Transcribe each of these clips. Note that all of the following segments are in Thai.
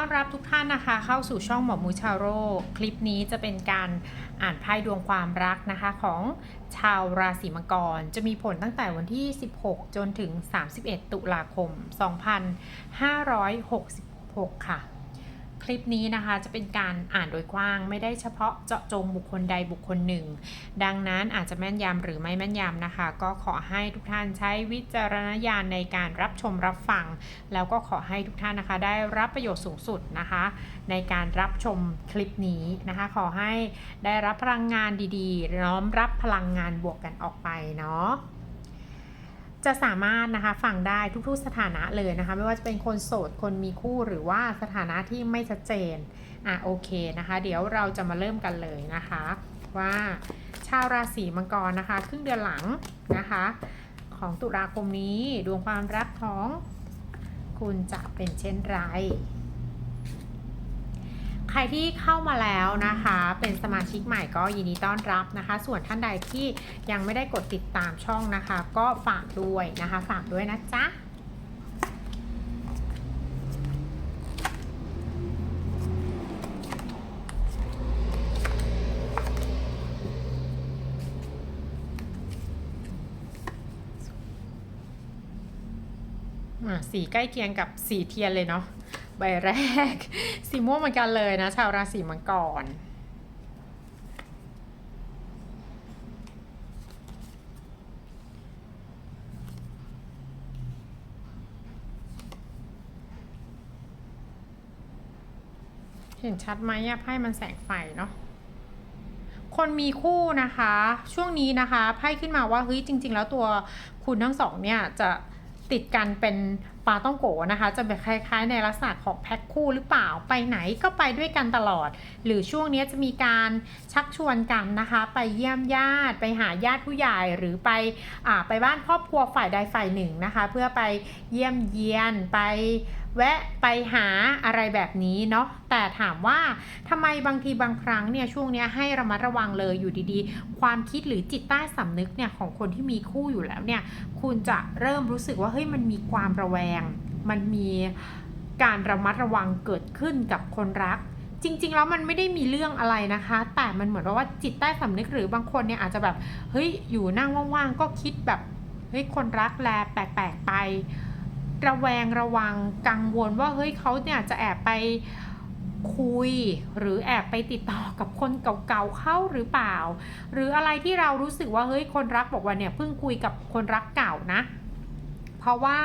อนรับทุกท่านนะคะ เข้าสู่ช่องหมอมูชาโร่คลิปนี้จะเป็นการอ่านไพ่ดวงความรักนะคะของชาวราศีมังกร จะมีผลตั้งแต่วันที่ 16 จนถึง 31 ตุลาคม 2566 ค่ะ คลิปนี้นะคะจะเป็นการอ่านโดยกว้าง ไม่ได้เฉพาะเจาะจงบุคคลใดบุคคลหนึ่ง ดังนั้นอาจจะแม่นยำหรือไม่แม่นยำนะคะ ก็ขอให้ทุกท่านใช้วิจารณญาณในการรับชมรับฟัง แล้วก็ขอให้ทุกท่านนะคะ ได้รับประโยชน์สูงสุดนะคะ ในการรับชมคลิปนี้นะคะ ขอให้ได้รับพลังงานดีๆ น้อมรับพลังงานบวกกันออกไปเนาะ จะสามารถนะคะฟังได้ทุกๆสถานะเลยนะคะ ไม่ว่าจะเป็นคนโสดคนมีคู่หรือว่าสถานะที่ไม่ชัดเจนอะโอเคนะคะ เดี๋ยวเราจะมาเริ่มกันเลยนะคะ ว่าชาวราศีมังกรนะคะ ครึ่งเดือนหลังนะคะ ของตุลาคมนี้ดวงความรักของคุณจะเป็นเช่นไร ใครที่เข้ามาแล้วนะคะ เป็นสมาชิกใหม่ก็ยินดีต้อนรับนะคะ ส่วนท่านใดที่ยังไม่ได้กดติดตามช่องนะคะ ก็ฝากด้วยนะคะ ฝากด้วยนะจ๊ะอะสีใกล้เคียงกับสีเทียนเลยเนาะ ใบแรก สีม่วงเหมือนกันเลยนะ ชาวราศีมังกรเห็นชัดไหมอะไพ่มันแสงไฟเนาะ คนมีคู่นะคะ ช่วงนี้นะคะไพ่ขึ้นมาว่าเฮ้ยจริง ๆ แล้วตัวคุณทั้งสองเนี่ยจะติดกันเป็น ปาต้องโกนะคะ จะแบบคล้ายๆ ในลักษณะของแพ็คคู่หรือเปล่าไปไหนก็ไปด้วยกันตลอด หรือช่วงนี้จะมีการชักชวนกันนะคะ ไปเยี่ยมญาติ ไปหาญาติผู้ใหญ่หรือไปอไปบ้านครอบครัวฝ่ายใดฝ่ายหนึ่งนะคะ เพื่อไปเยี่ยมเยียนไป แวะไปหาอะไรแบบนี้เนาะแต่ถามว่าทำไมบางทีบางครั้งเนี่ยช่วงนี้ให้ระมัดระวังเลยอยู่ดีๆ ความคิดหรือจิตใต้สำนึกเนี่ยของคนที่มีคู่อยู่แล้วเนี่ยคุณจะเริ่มรู้สึกว่าเฮ้ยมันมีความระแวง มันมีการระมัดระวังเกิดขึ้นกับคนรักจริง ๆ แล้วมันไม่ได้มีเรื่องอะไรนะคะ แต่มันเหมือนว่าจิตใต้สำนึกหรือบางคนเนี่ยอาจจะแบบเฮ้ยอยู่นั่งว่างๆก็คิดแบบเฮ้ยคนรักแลแปลกๆไป ระแวงระวังกังวลว่าเฮ้ยเขาเนี่ยจะแอบไปคุยหรือแอบไปติดต่อกับคนเก่าๆเข้าหรือเปล่า หรืออะไรที่เรารู้สึกว่าเฮ้ยคนรักบอกว่าเนี่ยเพิ่งคุยกับคนรักเก่านะ เพราะว่า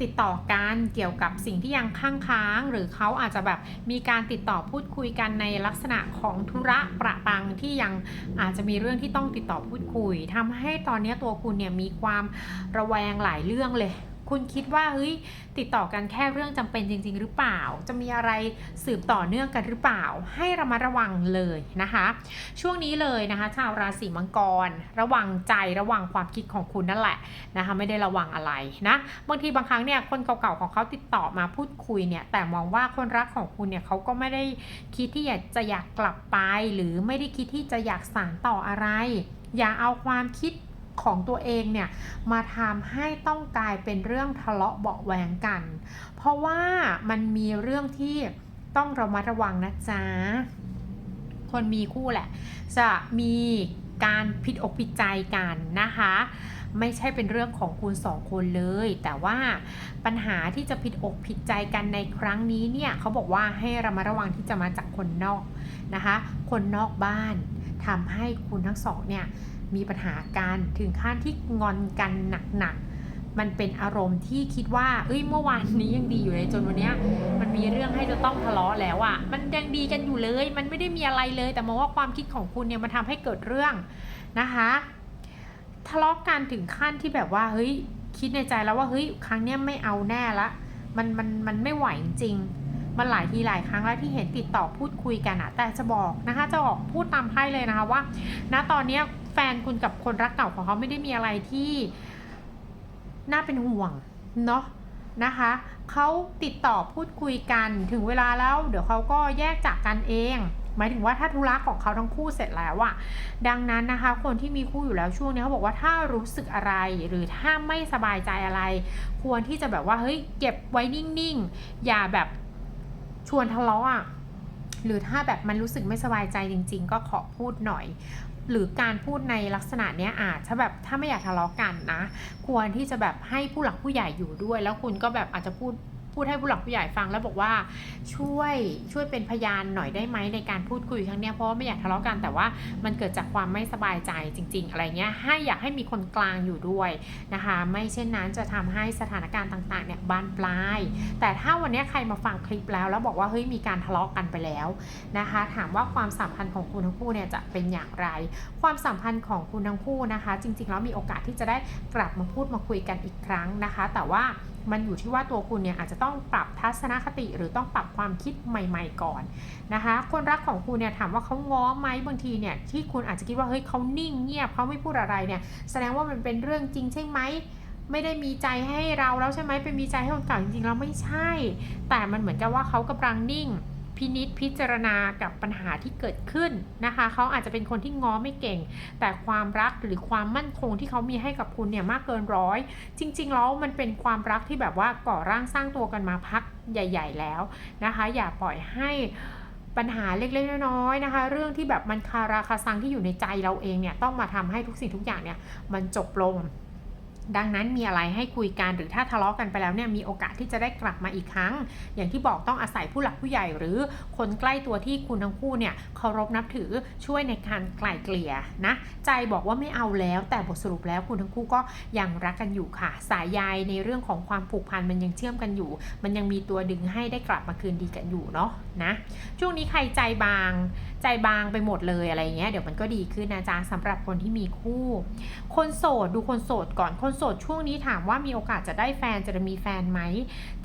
ติดต่อกันเกี่ยวกับสิ่งที่ยังค้างค้างๆหรือเขาอาจจะแบบมีการติดต่อพูดคุยกันในลักษณะของธุระประปังที่ยังอาจจะมีเรื่องที่ต้องติดต่อพูดคุยทำให้ตอนนี้ตัวคุณเนี่ยมีความระแวงหลายเรื่องเลย คุณคิดว่าเฮ้ยติดต่อกันแค่เรื่องจำเป็นจริง ๆ หรือเปล่า จะมีอะไรสืบต่อเนื่องกันหรือเปล่า ให้ระมัดระวังเลยนะคะ ช่วงนี้เลยนะคะชาวราศีมังกร ระวังใจระวังความคิดของคุณนั่นแหละนะคะไม่ได้ระวังอะไรนะบางทีบางครั้งเนี่ยคนเก่าๆของเขาติดต่อมาพูดคุยเนี่ยแต่มองว่าคนรักของคุณเนี่ยเขาก็ไม่ได้คิดที่อยากจะอยากกลับไป หรือไม่ได้คิดที่จะอยากสานต่ออะไร อย่าเอาความคิด ของตัวเองเนี่ยมาทำให้ต้องกลายเป็นเรื่องทะเลาะเบาะแวงกัน เพราะว่ามันมีเรื่องที่ต้องระมัดระวังนะจ๊ะ คนมีคู่แหละ จะมีการผิดอกผิดใจกันนะคะ ไม่ใช่เป็นเรื่องของคุณสองคนเลย แต่ว่าปัญหาที่จะผิดอกผิดใจกันในครั้งนี้เนี่ยเขาบอกว่าให้ระมัดระวังที่จะมาจากคนนอกนะคะ คนนอกบ้านทำให้คุณทั้งสองเนี่ย มีปัญหากันถึงขั้นที่งอนกันหนักๆ มันเป็นอารมณ์ที่คิดว่า เอ้ยเมื่อวานนี้ยังดีอยู่เลยจนวันเนี้ยมันมีเรื่องให้จะต้องทะเลาะแล้วอะ่ะ มันยังดีกันอยู่เลย มันไม่ได้มีอะไรเลย แต่มองว่าความคิดของคุณเนี่ยมันทำให้เกิดเรื่องนะคะ ทะเลาะกันถึงขั้นที่แบบว่าเฮ้ยคิดในใจแล้วว่าเฮ้ยครั้งเนี้ยไม่เอาแน่ละมันมันมันไม่ไหวจริงมันหลายทีหลายครั้งแล้วที่เห็นติดต่อพูดคุยกันอะแต่จะบอกนะคะ จะออกพูดตามไพ่เลยนะคะว่า ณตอนเนี้ย แฟนคุณกับคนรักเก่าของเขาไม่ได้มีอะไรที่น่าเป็นห่วงเนาะนะคะเขาติดต่อพูดคุยกันถึงเวลาแล้ว เดี๋ยวเขาก็แยกจากกันเอง หมายถึงว่าถ้าธุระของเขาทั้งคู่เสร็จแล้วอะดังนั้นนะคะ คนที่มีคู่อยู่แล้วช่วงนี้เขาบอกว่าถ้ารู้สึกอะไรหรือถ้าไม่สบายใจอะไร ควรที่จะแบบว่าเฮ้ยเก็บไว้นิ่งๆ อย่าแบบชวนทะเลาะอะหรือถ้าแบบมันรู้สึกไม่สบายใจจริง ๆ ก็ขอพูดหน่อย หรือการพูดในลักษณะเนี้ยอาจจะแบบถ้าไม่อยากทะเลาะกันนะ ควรที่จะแบบให้ผู้หลักผู้ใหญ่อยู่ด้วย แล้วคุณก็แบบอาจจะพูด พูดให้ผู้หลักผู้ใหญ่ฟังแล้วบอกว่าช่วยช่วยเป็นพยานหน่อยได้ไหมในการพูดคุยครั้งนี้เพราะว่าไม่อยากทะเลาะกันแต่ว่ามันเกิดจากความไม่สบายใจจริง ๆ อะไรเงี้ยให้อยากให้มีคนกลางอยู่ด้วยนะคะ ไม่เช่นนั้นจะทำให้สถานการณ์ต่างๆเนี่ยบานปลาย แต่ถ้าวันนี้ใครมาฟังคลิปแล้ว แล้วบอกว่าเฮ้ยมีการทะเลาะกันไปแล้วนะคะ ถามว่าความสัมพันธ์ของคุณทั้งคู่เนี่ยจะเป็นอย่างไร ความสัมพันธ์ของคุณทั้งคู่นะคะ จริงๆแล้วมีโอกาสที่จะได้กลับมาพูดมาคุยกันอีกครั้งนะคะ แต่ว่า มันอยู่ที่ว่าตัวคุณเนี่ยอาจจะต้องปรับทัศนคติหรือต้องปรับความคิดใหม่ ๆ ก่อนนะคะ คนรักของคุณเนี่ยถามว่าเขาง้อไหมบางทีเนี่ยที่คุณอาจจะคิดว่าเฮ้ยเขานิ่งเงียบเขาไม่พูดอะไรเนี่ยแสดงว่ามันเป็นเรื่องจริงใช่ไหมไม่ได้มีใจให้เราแล้วใช่ไหมเป็นมีใจให้คนเก่าจริงๆแล้วไม่ใช่ แต่มันเหมือนกับว่าเขากำลังนิ่ง พินิษพิจารณากับปัญหาที่เกิดขึ้นนะคะ เขาอาจจะเป็นคนที่ง้อไม่เก่ง แต่ความรักหรือความมั่นคงที่เขามีให้กับคุณเนี่ยมากเกินร้อย จริง ๆ แล้วมันเป็นความรักที่แบบว่าก่อร่างสร้างตัวกันมาพักใหญ่ ๆ แล้วนะคะ อย่าปล่อยให้ปัญหาเล็กๆน้อยๆนะคะ เรื่องที่แบบมันคาราคาซังที่อยู่ในใจเราเองเนี่ยต้องมาทำให้ทุกสิ่งทุกอย่างเนี่ยมันจบลง ดังนั้นมีอะไรให้คุยกันหรือถ้าทะเลาะกันไปแล้วเนี่ยมีโอกาสที่จะได้กลับมาอีกครั้ง อย่างที่บอกต้องอาศัยผู้หลักผู้ใหญ่ หรือคนใกล้ตัวที่คุณทั้งคู่เนี่ยเคารพนับถือช่วยในการไกล่เกลี่ยนะใจบอกว่าไม่เอาแล้ว แต่บทสรุปแล้วคุณทั้งคู่ก็ยังรักกันอยู่ค่ะ สายใยในเรื่องของความผูกพันมันยังเชื่อมกันอยู่ มันยังมีตัวดึงให้ได้กลับมาคืนดีกันอยู่เนาะนะช่วงนี้ใครใจบาง ใจบางไปหมดเลยอะไรเงี้ยเดี๋ยวมันก็ดีขึ้นนะจ๊ะสำหรับคนที่มีคู่ คนโสดดูคนโสดก่อนคนโสดช่วงนี้ถามว่ามีโอกาสจะได้แฟนจะมีแฟนไหม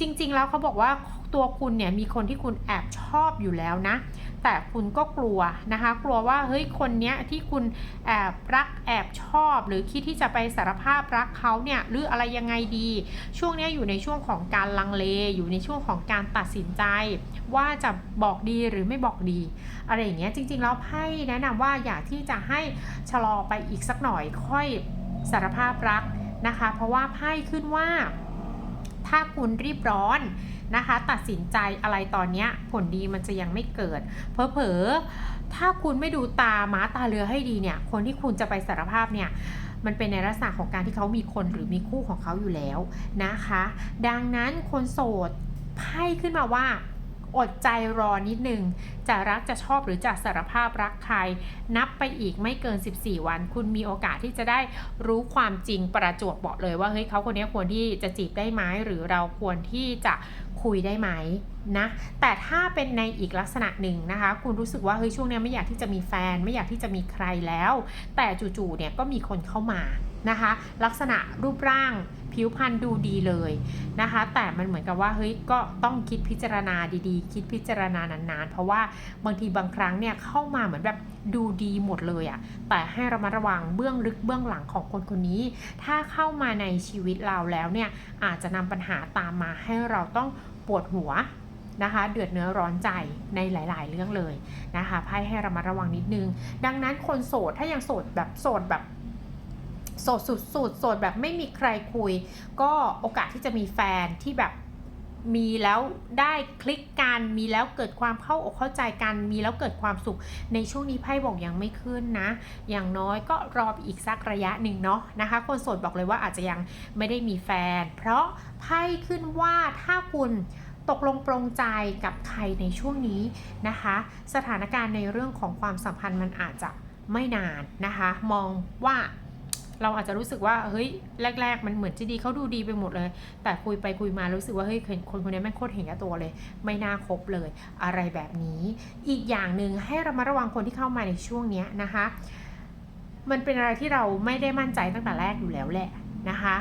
จริง ๆ แล้วเขาบอกว่า ตัวคุณเนี่ยมีคนที่คุณแอบชอบอยู่แล้วนะ แต่คุณก็กลัวนะคะ กลัวว่าเฮ้ยคนเนี้ยที่คุณแอบรักแอบชอบ หรือคิดที่จะไปสารภาพรักเขาเนี่ยหรืออะไรยังไงดี ช่วงนี้อยู่ในช่วงของการลังเล อยู่ในช่วงของการตัดสินใจ ว่าจะบอกดีหรือไม่บอกดีอะไรอย่างเงี้ยจริงๆแล้วไพ่แนะนำว่าอยากที่จะให้ชะลอไปอีกสักหน่อยค่อยสารภาพรักนะคะ เพราะว่าไพ่ขึ้นว่า ถ้าคุณรีบร้อนนะคะ ตัดสินใจอะไรตอนนี้ผลดีมันจะยังไม่เกิด เพอๆถ้าคุณไม่ดูตาม้าตาเรือให้ดีเนี่ย คนที่คุณจะไปสารภาพเนี่ยมันเป็นในลักษณะของการที่เขามีคนหรือมีคู่ของเขาอยู่แล้วนะคะ ดังนั้นคนโสดไพ่ขึ้นมาว่า อดใจรอนิดนึง จะรักจะชอบหรือจะสารภาพรักใคร นับไปอีกไม่เกิน 14 วัน คุณมีโอกาสที่จะได้รู้ความจริงประจวบบอกเลยว่าเฮ้ยเขาคนนี้ควรที่จะจีบได้ไหมหรือเราควรที่จะคุยได้ไหมนะแต่ถ้าเป็นในอีกลักษณะหนึ่งนะคะ คุณรู้สึกว่าเฮ้ยช่วงนี้ไม่อยากที่จะมีแฟน ไม่อยากที่จะมีใครแล้ว แต่จู่ๆเนี่ยก็มีคนเข้ามานะคะ ลักษณะรูปร่าง ผิวพรรณดูดีเลยนะคะ แต่มันเหมือนกับว่าเฮ้ยก็ต้องคิดพิจารณาดีๆ คิดพิจารณานานๆ เพราะว่าบางทีบางครั้งเนี่ยเข้ามาเหมือนแบบดูดีหมดเลยอะแต่ให้ระมัดระวังเบื้องลึกเบื้องหลังของคนคนนี้ ถ้าเข้ามาในชีวิตเราแล้วเนี่ยอาจจะนำปัญหาตามมาให้เราต้องปวดหัวนะคะเดือดเนื้อร้อนใจในหลาย ๆ เรื่องเลยนะคะไพ่ให้ระมัดระวังนิดนึง ดังนั้นคนโสดถ้ายังโสดแบบโสดแบบ โสดสุดๆโสดแบบไม่มีใครคุย ก็โอกาสที่จะมีแฟนที่แบบมีแล้วได้คลิกกันมีแล้วเกิดความเข้าอกเข้าใจกันมีแล้วเกิดความสุข ในช่วงนี้ไพ่บอกยังไม่ขึ้นนะ อย่างน้อยก็รอไปอีกสักระยะหนึ่งเนาะนะคะ คนโสดบอกเลยว่าอาจจะยังไม่ได้มีแฟน เพราะไพ่ขึ้นว่าถ้าคุณตกลงปรงใจกับใครในช่วงนี้นะคะ สถานการณ์ในเรื่องของความสัมพันธ์มันอาจจะไม่นานนะคะ มองว่า เราอาจจะรู้สึกว่าเฮ้ยแรก ๆ มันเหมือนจะดีเขาดูดีไปหมดเลย แต่คุยไปคุยมารู้สึกว่าเฮ้ยคนคนนี้แม่งโคตรเห็นแก่ตัวเลย ไม่น่าคบเลยอะไรแบบนี้ อีกอย่างหนึ่งให้เรามาระวังคนที่เข้ามาในช่วงนี้นะคะ มันเป็นอะไรที่เราไม่ได้มั่นใจตั้งแต่แรกอยู่แล้วแหละนะคะ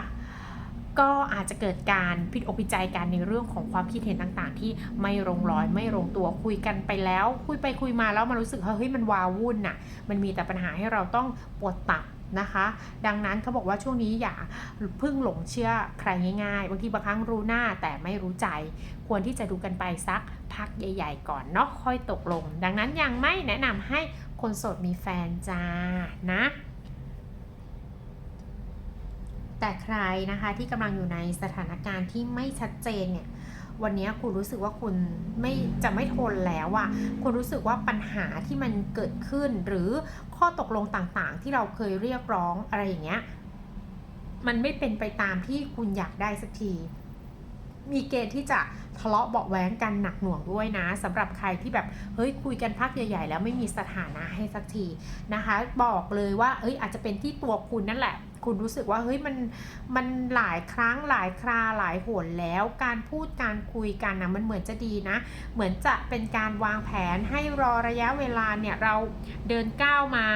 ก็อาจจะเกิดการผิดอกผิดใจกันในเรื่องของความคิดเห็นต่างๆ ที่ไม่ลงรอยไม่ลงตัวคุยกันไปแล้ว คุยไปคุยมาแล้วมันรู้สึกว่าเฮ้ยมันวาวุ่นน่ะ มันมีแต่ปัญหาให้เราต้องปวดตับ นะคะ ดังนั้นเขาบอกว่าช่วงนี้อย่าพึ่งหลงเชื่อใครง่ายๆบางทีบางครั้งรู้หน้าแต่ไม่รู้ใจ ควรที่จะดูกันไปสักพักใหญ่ ๆ ก่อนเนาะค่อยตกลง ดังนั้นยังไม่แนะนำให้คนโสดมีแฟนจ้านะแต่ใครนะคะที่กำลังอยู่ในสถานการณ์ที่ไม่ชัดเจนเนี่ย วันนี้คุณรู้สึกว่าคุณไม่จะไม่ทนแล้วอะคุณรู้สึกว่าปัญหาที่มันเกิดขึ้น หรือข้อตกลงต่างๆ ที่เราเคยเรียกร้องอะไรอย่างเงี้ยมันไม่เป็นไปตามที่คุณอยากได้สักทีมีเกณฑ์ที่จะทะเลาะเบาะแว้งกันหนักหน่วงด้วยนะสำหรับใครที่แบบเฮ้ยคุยกันพักใหญ่ๆ แล้วไม่มีสถานะให้สักทีนะคะ บอกเลยว่าเอ้ยอาจจะเป็นที่ตัวคุณนั่นแหละ คุณรู้สึกว่าเฮ้ยมันมันหลายครั้งหลายคราหลายหนแล้ว การพูดการคุยกันนะมันเหมือนจะดีนะ เหมือนจะเป็นการวางแผนให้รอระยะเวลาเนี่ยเราเดินก้าวมา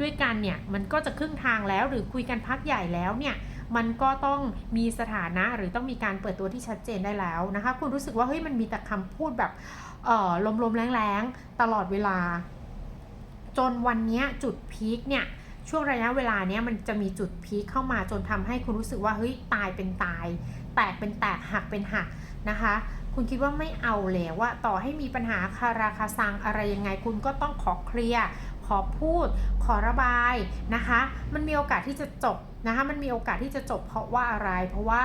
ด้วยกันเนี่ยมันก็จะครึ่งทางแล้วหรือคุยกันพักใหญ่แล้วเนี่ยมันก็ต้องมีสถานะหรือต้องมีการเปิดตัวที่ชัดเจนได้แล้วนะคะ คุณรู้สึกว่าเฮ้ยมันมีแต่คำพูดแบบเออลมๆแรงๆตลอดเวลา จนวันนี้จุดพีคเนี่ย ช่วงระยะเวลาเนี้ยมันจะมีจุดพีคเข้ามาจนทำให้คุณรู้สึกว่าเฮ้ยตายเป็นตาย แตกเป็นแตกหักเป็นหักนะคะ คุณคิดว่าไม่เอาแล้วว่าต่อให้มีปัญหาคาราคาซังอะไรยังไงคุณก็ต้องขอเคลียร์ขอพูดขอระบายนะคะ มันมีโอกาสที่จะจบนะคะ มันมีโอกาสที่จะจบเพราะว่าอะไร เพราะว่า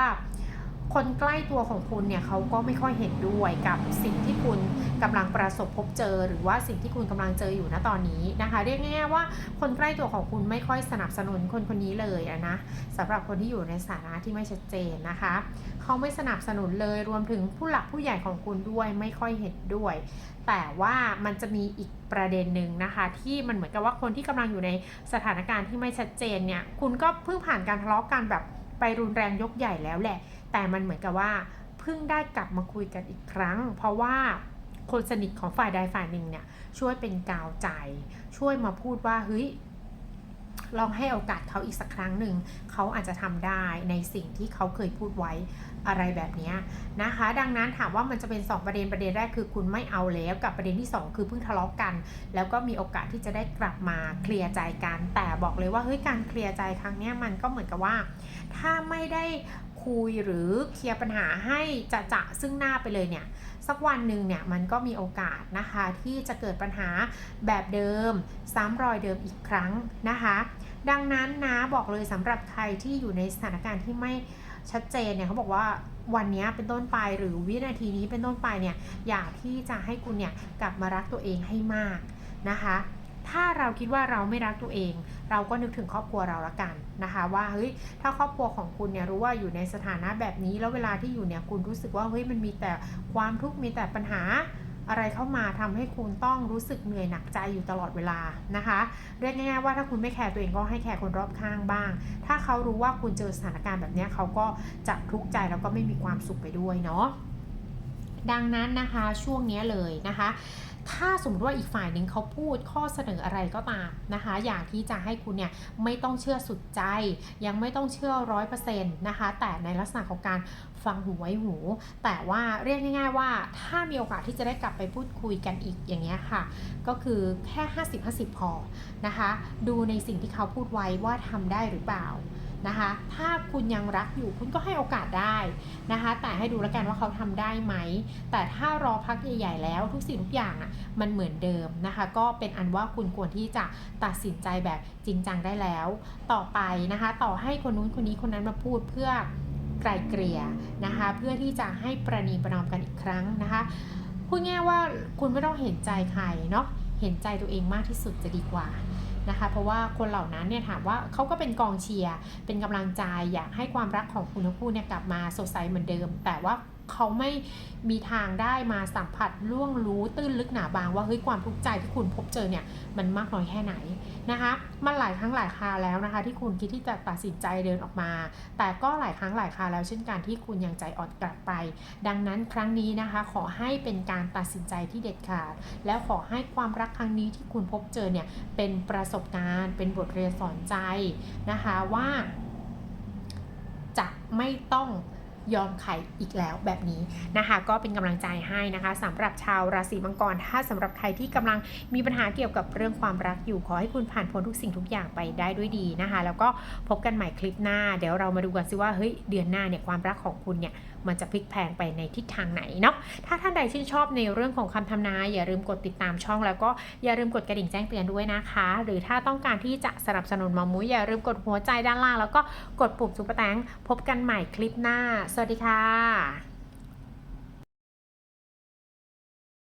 คนใกล้ตัวของคุณเนี่ยเขาก็ไม่ค่อยเห็นด้วยกับสิ่งที่คุณกำลังประสบพบเจอ หรือว่าสิ่งที่คุณกำลังเจออยู่ณตอนนี้นะคะ เรียกง่ายๆว่าคนใกล้ตัวของคุณไม่ค่อยสนับสนุนคนคนนี้เลยนะสำหรับคนที่อยู่ในสถานะที่ไม่ชัดเจนนะคะเขาไม่สนับสนุนเลยรวมถึงผู้หลักผู้ใหญ่ของคุณด้วยไม่ค่อยเห็นด้วย แต่ว่ามันจะมีอีกประเด็นหนึ่งนะคะ ที่มันเหมือนกับว่าคนที่กำลังอยู่ในสถานการณ์ที่ไม่ชัดเจนเนี่ยคุณก็เพิ่งผ่านการทะเลาะกันแบบไปรุนแรงยกใหญ่แล้วแหละ แต่มันเหมือนกับว่าเพิ่งได้กลับมาคุยกันอีกครั้ง เพราะว่าคนสนิทของฝ่ายใดฝ่ายหนึ่งเนี่ยช่วยเป็นกาวใจ ช่วยมาพูดว่าเฮ้ยลองให้โอกาสเขาอีกสักครั้งหนึ่ง เขาอาจจะทำได้ในสิ่งที่เขาเคยพูดไว้อะไรแบบนี้นะคะ ดังนั้นถามว่ามันจะเป็น 2 ประเด็นประเด็นแรกคือคุณไม่เอาแล้วกับประเด็นที่ 2 คือเพิ่งทะเลาะกัน แล้วก็มีโอกาสที่จะได้กลับมาเคลียร์ใจกัน แต่บอกเลยว่าเฮ้ยการเคลียร์ใจครั้งนี้มันก็เหมือนกับว่า ถ้าไม่ได้ คุยหรือเคลียร์ปัญหาให้จะจะซึ่งหน้าไปเลยเนี่ยสักวันหนึ่งเนี่ยมันก็มีโอกาสนะคะที่จะเกิดปัญหาแบบเดิม ซ้ำรอยเดิมอีกครั้งนะคะ ดังนั้นนะบอกเลยสำหรับใครที่อยู่ในสถานการณ์ที่ไม่ชัดเจนเนี่ยเขาบอกว่าวันนี้เป็นต้นไปหรือวินาทีนี้เป็นต้นไปเนี่ยอยากที่จะให้คุณเนี่ยกลับมารักตัวเองให้มากนะคะ ถ้าเราคิดว่าเราไม่รักตัวเอง เราก็นึกถึงครอบครัวเราละกันนะคะ ว่าเฮ้ยถ้าครอบครัวของคุณเนี่ยรู้ว่าอยู่ในสถานะแบบนี้ แล้วเวลาที่อยู่เนี่ยคุณรู้สึกว่าเฮ้ยมันมีแต่ความทุกข์มีแต่ปัญหาอะไรเข้ามาทำให้คุณต้องรู้สึกเหนื่อยหนักใจอยู่ตลอดเวลานะคะ เรียกง่ายๆว่าถ้าคุณไม่แคร์ตัวเองก็ให้แคร์คนรอบข้างบ้าง ถ้าเขารู้ว่าคุณเจอสถานการณ์แบบนี้เขาก็จะทุกข์ใจแล้วก็ไม่มีความสุขไปด้วยเนาะดังนั้นนะคะช่วงนี้เลยนะคะ ถ้าสมมติว่าอีกฝ่ายหนึ่งเขาพูดข้อเสนออะไรก็ตามนะคะ อยากที่จะให้คุณเนี่ยไม่ต้องเชื่อสุดใจ ยังไม่ต้องเชื่อร้อยเปอร์เซ็นต์นะคะแต่ในลักษณะของการฟังหูไว้หู แต่ว่าเรียกง่าย ๆ ว่าถ้ามีโอกาสที่จะได้กลับไปพูดคุยกันอีกอย่างเงี้ยค่ะ ก็คือแค่ 50-50 พอนะคะ ดูในสิ่งที่เขาพูดไว้ว่าทำได้หรือเปล่า นะคะ ถ้าคุณยังรักอยู่คุณก็ให้โอกาสได้นะคะ แต่ให้ดูแล้วกันว่าเขาทำได้ไหม แต่ถ้ารอพักใหญ่ๆแล้วทุกสิ่งทุกอย่างอะมันเหมือนเดิมนะคะ ก็เป็นอันว่าคุณควรที่จะตัดสินใจแบบจริงจังได้แล้ว ต่อไปนะคะ ต่อให้คนนู้นคนนี้คนนั้นมาพูดเพื่อไกลเกลี่ยนะคะ เพื่อที่จะให้ประนีประนอมกันอีกครั้งนะคะพูดง่ายว่าคุณไม่ต้องเห็นใจใครเนาะเห็นใจตัวเองมากที่สุดจะดีกว่า นะคะ เพราะว่าคนเหล่านั้นเนี่ยถามว่าเขาก็เป็นกองเชียร์เป็นกำลังใจอยากให้ความรักของคุณทั้งคู่เนี่ยกลับมาสดใสเหมือนเดิม แต่ว่า เขาไม่มีทางได้มาสัมผัสล่วงรู้ตื้นลึกหนาบางว่าเฮ้ยความทุกข์ใจที่คุณพบเจอเนี่ยมันมากน้อยแค่ไหนนะคะมันหลายครั้งหลายคราแล้วนะคะ ที่คุณคิดที่จะตัดสินใจเดินออกมา แต่ก็หลายครั้งหลายคราแล้วเช่นกันที่คุณยังใจอ่อนกลับไป ดังนั้นครั้งนี้นะคะ ขอให้เป็นการตัดสินใจที่เด็ดขาด แล้วขอให้ความรักครั้งนี้ที่คุณพบเจอเนี่ยเป็นประสบการณ์ เป็นบทเรียนสอนใจนะคะว่าจะไม่ต้อง ยอมใครอีกแล้วแบบนี้นะคะ ก็เป็นกำลังใจให้นะคะสำหรับชาวราศีมังกร ถ้าสำหรับใครที่กำลังมีปัญหาเกี่ยวกับเรื่องความรักอยู่ขอให้คุณผ่านพ้นทุกสิ่งทุกอย่างไปได้ด้วยดีนะคะ แล้วก็พบกันใหม่คลิปหน้า เดี๋ยวเรามาดูกันซิว่าเฮ้ยเดือนหน้าเนี่ยความรักของคุณเนี่ย มันจะพลิกแพงไปในทิศทางไหนเนาะถ้าท่านใดชื่นชอบในเรื่องของคำทำนายอย่าลืมกดติดตามช่อง แล้วก็อย่าลืมกดกระดิ่งแจ้งเตือนด้วยนะคะ หรือถ้าต้องการที่จะสนับสนุนหมอมุ้ยอย่าลืมกดหัวใจด้านล่าง แล้วก็กดปุ่มซุปเปอร์แตงพบกันใหม่คลิปหน้า สวัสดีค่ะ